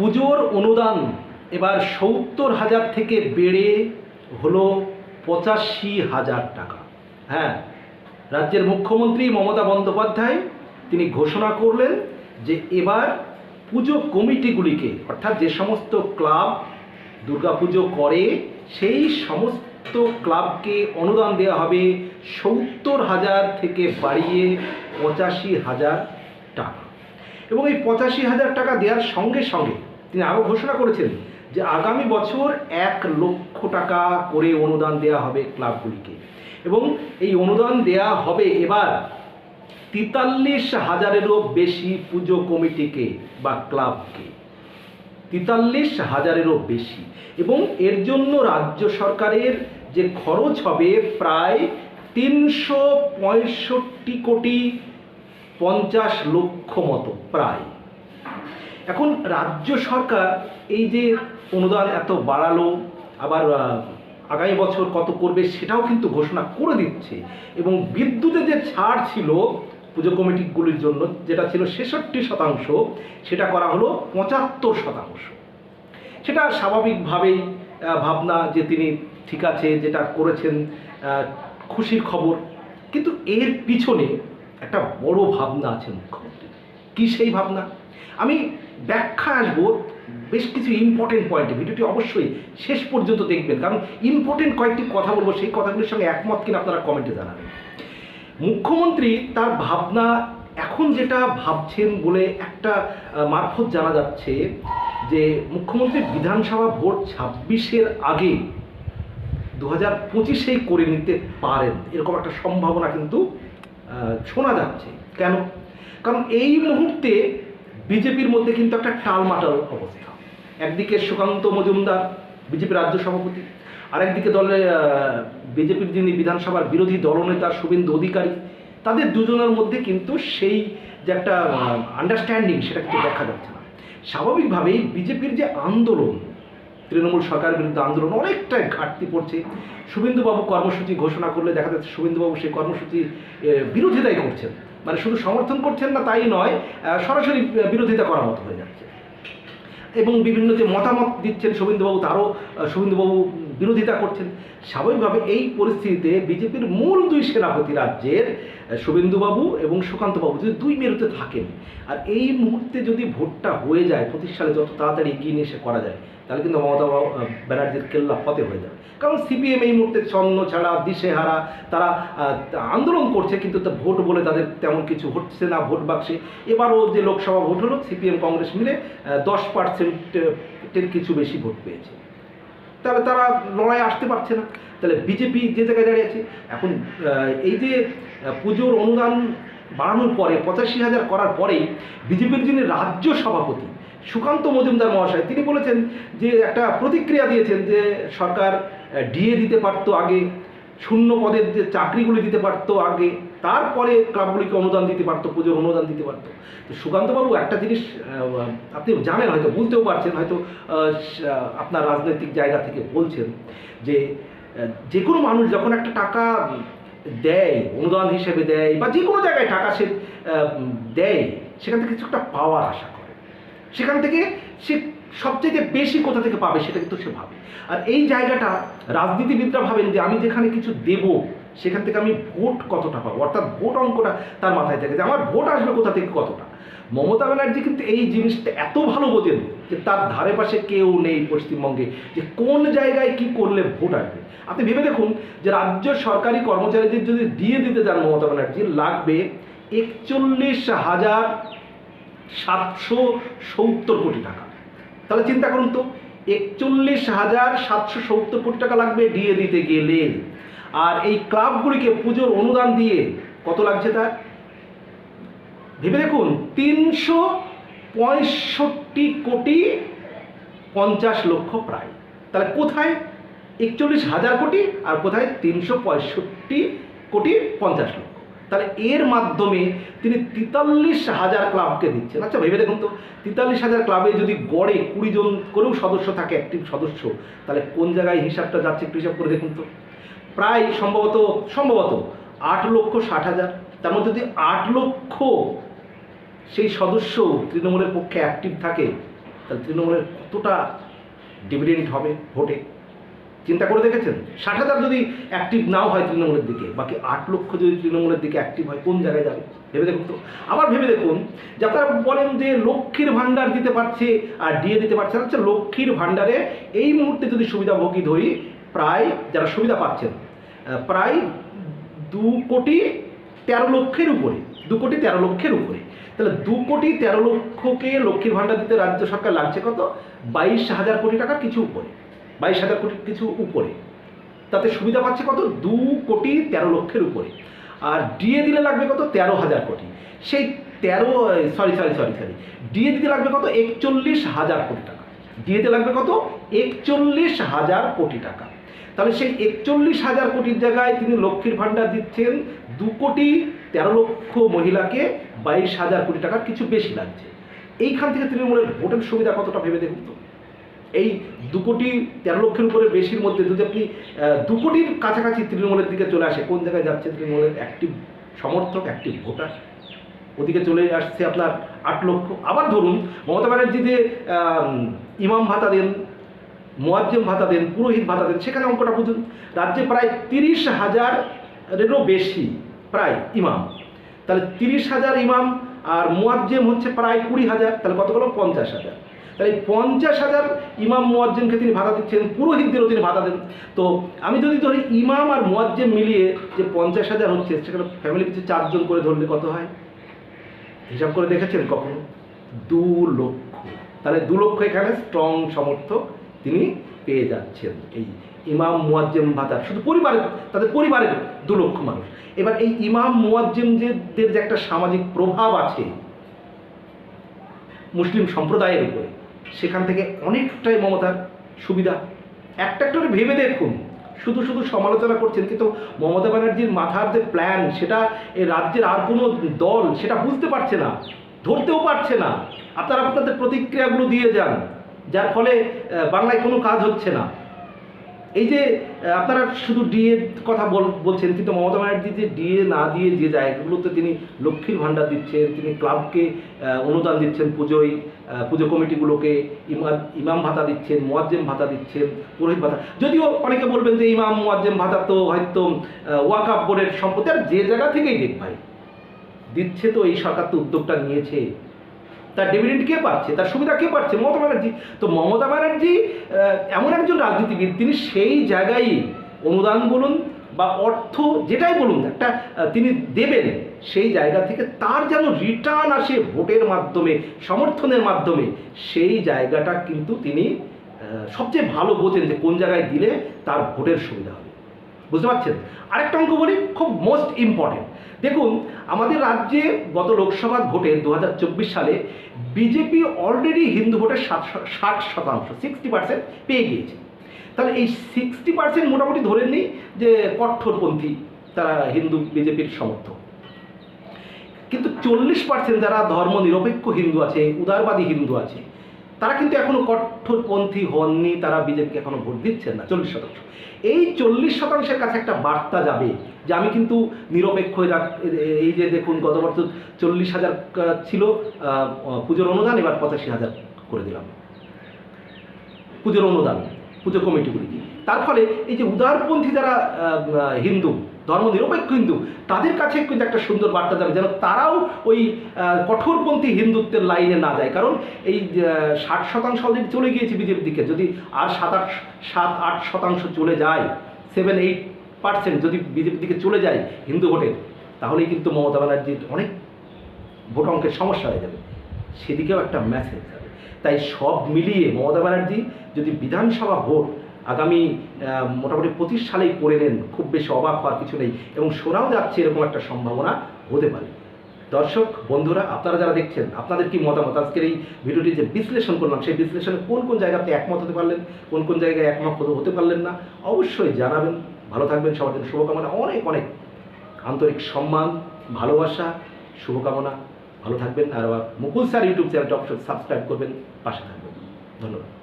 পুজোর অনুদান এবার সত্তর হাজার থেকে বেড়ে হলো পঁচাশি হাজার টাকা। হ্যাঁ রাজ্যের মুখ্যমন্ত্রী মমতা বন্দ্যোপাধ্যায় তিনি ঘোষণা করলেন যে এবার পুজো কমিটিগুলিকে, অর্থাৎ যে সমস্ত ক্লাব দুর্গাপুজো করে, সেই সমস্ত ক্লাবকে অনুদান দেওয়া হবে সত্তর হাজার থেকে বাড়িয়ে পঁচাশি হাজার টাকা। এবং এই পঁচাশি হাজার টাকা দেওয়ার সঙ্গে সঙ্গে তিনি আরও ঘোষণা করেছেন যে আগামী বছর এক লক্ষ টাকা করে অনুদান দেওয়া হবে ক্লাবগুলিকে। এবং এই অনুদান দেওয়া হবে এবার তেতাল্লিশ হাজারেরও বেশি পুজো কমিটিকে বা ক্লাবকে। তেতাল্লিশ হাজারেরও বেশি। এবং এর জন্য রাজ্য সরকারের যে খরচ হবে প্রায় তিনশো পঁয়ষট্টি কোটি পঞ্চাশ লক্ষ মতো, প্রায়। এখন রাজ্য সরকার এই যে অনুদান এত বাড়ালো, আবার আগামী বছর কত করবে সেটাও কিন্তু ঘোষণা করে দিচ্ছে। এবং বিদ্যুতের যে ছাড় ছিল পুজো কমিটিগুলির জন্য, যেটা ছিল ছেষট্টি শতাংশ, সেটা করা হলো পঁচাত্তর শতাংশ। সেটা স্বাভাবিকভাবেই ভাবনা যে তিনি ঠিক আছে, যেটা করেছেন খুশির খবর। কিন্তু এর পিছনে একটা বড় ভাবনা আছে মুখ্যমন্ত্রী কি সেই ভাবনা? আমি ব্যাখ্যা আসব বেশ কিছু ইম্পর্টেন্ট পয়েন্টে ভিডিওটি অবশ্যই শেষ পর্যন্ত দেখবেন। কারণ ইম্পর্টেন্ট কয়েকটি কথা বলব, সেই কথাগুলির সঙ্গে একমত কিনা আপনারা কমেন্টে জানাবেন। মুখ্যমন্ত্রী তার ভাবনা এখন যেটা ভাবছেন বলে একটা মারফত জানা যাচ্ছে যে মুখ্যমন্ত্রী বিধানসভা ভোট ছাব্বিশের আগে দু হাজার পঁচিশেই করে নিতে পারেন। এরকম একটা সম্ভাবনা কিন্তু শোনা যাচ্ছে। কেন? কারণ এই মুহূর্তে বিজেপির মধ্যে কিন্তু একটা টালমাটাল অবস্থা। একদিকে সুকান্ত মজুমদার বিজেপি রাজ্য সভাপতি আরেকদিকে দলে বিজেপির যিনি বিধানসভার বিরোধী দলনেতা শুভেন্দু অধিকারী তাদের দুজনের মধ্যে কিন্তু সেই যে একটা আন্ডারস্ট্যান্ডিং সেটা কিন্তু দেখা যাচ্ছে না। স্বাভাবিকভাবেই বিজেপির যে আন্দোলন তৃণমূল সরকারের বিরুদ্ধে আন্দোলন অনেকটাই ঘাটতি পড়ছে। শুভেন্দুবাবু কর্মসূচি ঘোষণা করলে দেখা যাচ্ছে শুভেন্দুবাবু সেই কর্মসূচি এ, বিরোধিতাই করছেন। মানে শুধু সমর্থন করছেন না তাই নয় সরাসরি বিরোধিতা করার মতো হয়ে যাচ্ছে। এবং বিভিন্ন যে মতামত দিচ্ছেন শুভেন্দুবাবু, তারও শুভেন্দুবাবু বিরোধিতা করছেন। স্বাভাবিকভাবে এই পরিস্থিতিতে বিজেপির মূল দুই সেনাপতি রাজ্যের শুভেন্দুবাবু এবং সুকান্তবাবু যদি দুই মেরুতে থাকেন, আর এই মুহূর্তে যদি ভোটটা হয়ে যায়, পঁচিশ সালে যত তাড়াতাড়ি এগিয়ে নিয়ে এসে করা যায়, তাহলে কিন্তু মমতা ব্যানার্জির কেল্লা ফতে হয়ে যাবে। কারণ সিপিএম এই মুহূর্তে ছন্ন ছাড়া, দিশেহারা, তারা আন্দোলন করছে, কিন্তু তা ভোট বলে তাদের তেমন কিছু হচ্ছে না ভোট বাক্সে। এবারও যে লোকসভা ভোট হলো, সিপিএম, কংগ্রেস মিলে দশ পার্সেন্টের কিছু বেশি ভোট পেয়েছে। তাহলে তারা লড়াই আসতে পারছে না। তাহলে বিজেপি যে জায়গায় দাঁড়িয়ে আছে, এখন এই যে পুজোর অনুদান বাড়ানোর পরে, পঁচাশি হাজার করার পরেই বিজেপির যিনি রাজ্য সভাপতি, সুকান্ত মজুমদার মহাশয়, তিনি বলেছেন যে একটা প্রতিক্রিয়া দিয়েছেন যে সরকার ডিএ দিতে পারতো আগে। শূন্য পদের যে চাকরিগুলি দিতে পারতো আগে, তারপরে ক্লাবগুলিকে অনুদান দিতে পারতো, পুজোর অনুদান দিতে পারতো। তো সুকান্তবাবু একটা জিনিস আপনি জানেন হয়তো, বুঝতেও পারছেন, হয়তো আপনার রাজনৈতিক জায়গা থেকে বলছেন যে যে কোনো মানুষ যখন একটা টাকা দেয়, অনুদান হিসেবে দেয়, বা যে কোনো জায়গায় টাকা সে দেয়, সেখান থেকে কিছু একটা পাওয়ার আশা করে। সেখান থেকে সে সবচেয়ে বেশি কোথা থেকে পাবে সেটা কিন্তু সে ভাবে। আর এই জায়গাটা রাজনীতিবিদরা ভাবেন যে আমি যেখানে কিছু দেব, সেখান থেকে আমি ভোট কতটা পাবো? অর্থাৎ ভোট অঙ্কটা তার মাথায় থাকে যে আমার ভোট আসবে কোথা থেকে কতটা? মমতা ব্যানার্জি কিন্তু এই জিনিসটা এত ভালো বোঝেন যে তার ধারে পাশে কেউ নেই পশ্চিমবঙ্গে যে কোন জায়গায় কি করলে ভোট আসবে। আপনি ভেবে দেখুন যে রাজ্য সরকারি কর্মচারীদের যদি দিয়ে দিতে যান মমতা ব্যানার্জি, লাগবে একচল্লিশ হাজার সাতশো সত্তর কোটি টাকা। তাহলে চিন্তা করুন তো, একচল্লিশ হাজার সাতশো সত্তর কোটি টাকা লাগবে ডিএ দিতে গেলে আর এই ক্লাবগুলিকে পুজোর অনুদান দিয়ে কত লাগছে তার? ভেবে দেখুন, তিনশো পঁয়ষট্টি কোটি পঞ্চাশ লক্ষ প্রায়। তাহলে কোথায় একচল্লিশ হাজার কোটি আর কোথায় তিনশো পঁয়ষট্টি কোটি পঞ্চাশ লক্ষ? তাহলে এর মাধ্যমে তিনি তেতাল্লিশ হাজার ক্লাবকে দিচ্ছেন। আচ্ছা ভেবে দেখুন তো, তেতাল্লিশ হাজার ক্লাবে যদি গড়ে কুড়ি জন করেও সদস্য থাকে অ্যাক্টিভ সদস্য, তাহলে কোন জায়গায় হিসাবটা যাচ্ছে একটু হিসাব করে দেখুন তো। প্রায় সম্ভবত সম্ভবত আট লক্ষ ষাট হাজার। তার মধ্যে যদি আট লক্ষ সেই সদস্য তৃণমূলের পক্ষে অ্যাক্টিভ থাকে, তাহলে তৃণমূলের কতটা ডিভিডেন্ট হবে ভোটে? চিন্তা করে দেখেছেন? ষাট হাজার যদি অ্যাক্টিভ নাও হয় তৃণমূলের দিকে, বাকি আট লক্ষ যদি তৃণমূলের দিকে অ্যাক্টিভ হয়, কোন জায়গায় যাবে? ভেবে দেখুন তো। আবার ভেবে দেখুন, যে আপনারা বলেন যে লক্ষ্মীর ভাণ্ডার দিতে পারছে আর ডিএ দিতে পারছে না আচ্ছা লক্ষ্মীর ভাণ্ডারে এই মুহূর্তে যদি সুবিধাভোগী ধরি, প্রায় যারা সুবিধা পাচ্ছেন প্রায় দু কোটি তেরো লক্ষের উপরে, দু কোটি তেরো লক্ষের উপরে। তাহলে দু কোটি তেরো লক্ষকে লক্ষ্মীর ভাণ্ডার দিতে রাজ্য সরকার লাগছে কত? বাইশ হাজার কোটি টাকার কিছু উপরে। বাইশ হাজার কোটির কিছু উপরে। তাতে সুবিধা পাচ্ছে কত? দু কোটি তেরো লক্ষের উপরে। আর ডিএ দিলে লাগবে কত? তেরো হাজার কোটি। সেই তেরো sorry sorry sorry sorry DA দিতে লাগবে কত? একচল্লিশ হাজার কোটি টাকা। ডিএতে লাগবে কত? একচল্লিশ হাজার কোটি টাকা। তাহলে সেই একচল্লিশ হাজার কোটির জায়গায় তিনি লক্ষ্মীর ভাণ্ডার দিচ্ছেন। দু কোটি তেরো লক্ষ মহিলাকে বাইশ হাজার কোটি টাকার কিছু বেশি লাগছে। এইখান থেকে তৃণমূলের ভোটের সুবিধা কতটা ভেবে দেখুন তো? এই দু কোটি তেরো লক্ষের উপরে বেশির মধ্যে যদি আপনি দু কোটির কাছাকাছি তৃণমূলের দিকে চলে আসে, কোন জায়গায় যাচ্ছে তৃণমূলের অ্যাক্টিভ সমর্থক অ্যাক্টিভ ভোটার ওদিকে চলে আসছে আপনার আট লক্ষ। আবার ধরুন, মমতা ব্যানার্জি যে ইমাম ভাতা দেন, মোয়াজ্জেম ভাতা দেন, পুরোহিত ভাতা দেন, সেখানে অঙ্কটা বুঝুন। রাজ্যে প্রায় তিরিশ হাজারেরও বেশি প্রায় ইমাম। তাহলে তিরিশ হাজার ইমাম আর মোয়াজ্জেম হচ্ছে প্রায় কুড়ি হাজার, তাহলে কত হলো পঞ্চাশ হাজার। তাহলে পঞ্চাশ হাজার ইমাম মোয়াজ্জেমকে তিনি ভাতা দিচ্ছেন পুরোহিতদেরও তিনি ভাতা দেন। তো আমি যদি ধরি ইমাম আর মোয়াজ্জেম মিলিয়ে যে পঞ্চাশ হাজার হচ্ছে, সেখানে ফ্যামিলি পিছু চারজন করে ধরলে কত হয়? হিসাব করে দেখেছেন কখনো? দু লক্ষ। তাহলে দু লক্ষ এখানে স্ট্রং সমর্থক তিনি পেয়ে যাচ্ছেন এই ইমাম মুয়াজ্জেম ভাতা। শুধু পরিবারের তাদের পরিবারের দু লক্ষ মানুষ। এবার এই ইমাম মুয়াজ্জেমদের যে একটা সামাজিক প্রভাব আছে, মুসলিম সম্প্রদায়ের উপরে সেখান থেকে অনেকটাই মমতার সুবিধা। একটা একটা ভেবে দেখুন। শুধু শুধু সমালোচনা করছেন, কিন্তু মমতা ব্যানার্জির মাথার যে প্ল্যান সেটা এই রাজ্যের আর কোনো দল, সেটা বুঝতে পারছে না, ধরতেও পারছে না। আপনারা আপনাদের প্রতিক্রিয়াগুলো দিয়ে যান, যার ফলে বাংলায় কোনো কাজ হচ্ছে না। এই যে আপনারা শুধু ডিএ কথা বলছেন, কিন্তু মমতা ব্যানার্জি যে ডিএ না দিয়ে যে জায়গাগুলোতে তিনি লক্ষ্মীর ভাণ্ডার দিচ্ছেন, তিনি ক্লাবকে অনুদান দিচ্ছেন, পুজোয় পুজো কমিটিগুলোকে, ইমাম ইমাম ভাতা দিচ্ছেন, মোয়াজ্জেম ভাতা দিচ্ছেন, পুরোহিত ভাতা। যদিও অনেকে বলবেন যে ইমাম, মোয়াজ্জেম ভাতা তো হয়তো ওয়াকাপ বোর্ডের সম্পত্তি, আর যে জায়গা থেকেই দেখ ভাই। দিচ্ছে তো এই সরকার তো উদ্যোগটা নিয়েছে। তার ডিভিডেন্ড কে পাচ্ছে, তার সুবিধা কে পাচ্ছে? মমতা ব্যানার্জি। তো মমতা ব্যানার্জি এমন একজন রাজনীতিবিদ, তিনি সেই জায়গায় অনুদান বলুন বা অর্থ যেটাই বলুন, একটা তিনি দেবেন সেই জায়গা থেকে তার যেন রিটার্ন আসে ভোটের মাধ্যমে, সমর্থনের মাধ্যমে, সেই জায়গাটা কিন্তু তিনি সবচেয়ে ভালো বোঝেন যে কোন জায়গায় দিলে তার ভোটের সুবিধা হবে। বুঝতে পারছেন? আরেকটা অঙ্ক বলি, খুব মোস্ট ইম্পর্টেন্ট দেখুন, আমাদের রাজ্যে গত লোকসভা ভোটে দু হাজার চব্বিশ সালে বিজেপি অলরেডি হিন্দু ভোটের ষাট ষাট শতাংশ সিক্সটি পার্সেন্ট পেয়ে গিয়েছে। তাহলে এই সিক্সটি পার্সেন্ট মোটামুটি ধরে নিই যে কঠোরপন্থী তারা হিন্দু বিজেপির সমর্থক। কিন্তু চল্লিশ পার্সেন্ট যারা ধর্ম নিরপেক্ষ হিন্দু আছে, উদারবাদী হিন্দু আছে তারা কিন্তু এখনও কঠোরপন্থী হননি, তারা বিজেপিকে এখনও ভোট দিচ্ছেন না, চল্লিশ শতাংশ। এই চল্লিশ শতাংশের কাছে একটা বার্তা যাবে যে আমি কিন্তু নিরপেক্ষ এই যে দেখুন গত বছর চল্লিশ হাজার ছিল পুজোর অনুদান, এবার পঁচাশি হাজার করে দিলাম। পুজোর অনুদান, পুজো কমিটিগুলি তার ফলে এই যে উদারপন্থী যারা হিন্দু ধর্ম নিরপেক্ষ হিন্দু, তাদের কাছে কিন্তু একটা সুন্দর বার্তা যাবে যেন তারাও ওই কঠোরপন্থী হিন্দুত্বের লাইনে না যায়। কারণ এই ষাট শতাংশ অলরেডি চলে গিয়েছে বিজেপির দিকে। যদি আর সাত আট সাত আট শতাংশ চলে যায় সেভেন এইট পার্সেন্ট যদি বিজেপির দিকে চলে যায় হিন্দু ভোটের তাহলেই কিন্তু মমতা ব্যানার্জির অনেক ভোট অঙ্কের সমস্যা হয়ে যাবে। সেদিকেও একটা মেসেজ যাবে। তাই সব মিলিয়ে মমতা ব্যানার্জি যদি বিধানসভা ভোট আগামী মোটামুটি পঁচিশ সালেই করে নেন, খুব বেশি অবাক হওয়ার কিছু নেই এবং শোনাও যাচ্ছে এরকম একটা সম্ভাবনা হতে পারে। দর্শক, বন্ধুরা, আপনারা যারা দেখছেন, আপনাদের কি মতামত? আজকের এই ভিডিওটি যে বিশ্লেষণ করলাম, সেই বিশ্লেষণে কোন কোন জায়গায় আপনি একমত হতে পারলেন, কোন কোন জায়গায় একমত হতে- পারলেন না, অবশ্যই জানাবেন। ভালো থাকবেন, সবার জন্য শুভকামনা, অনেক অনেক আন্তরিক সম্মান, ভালোবাসা, শুভকামনা। ভালো থাকবেন, আর মুকুল স্যার ইউটিউব চ্যানেলটা অবশ্যই সাবস্ক্রাইব করবেন, পাশে থাকবেন। ধন্যবাদ।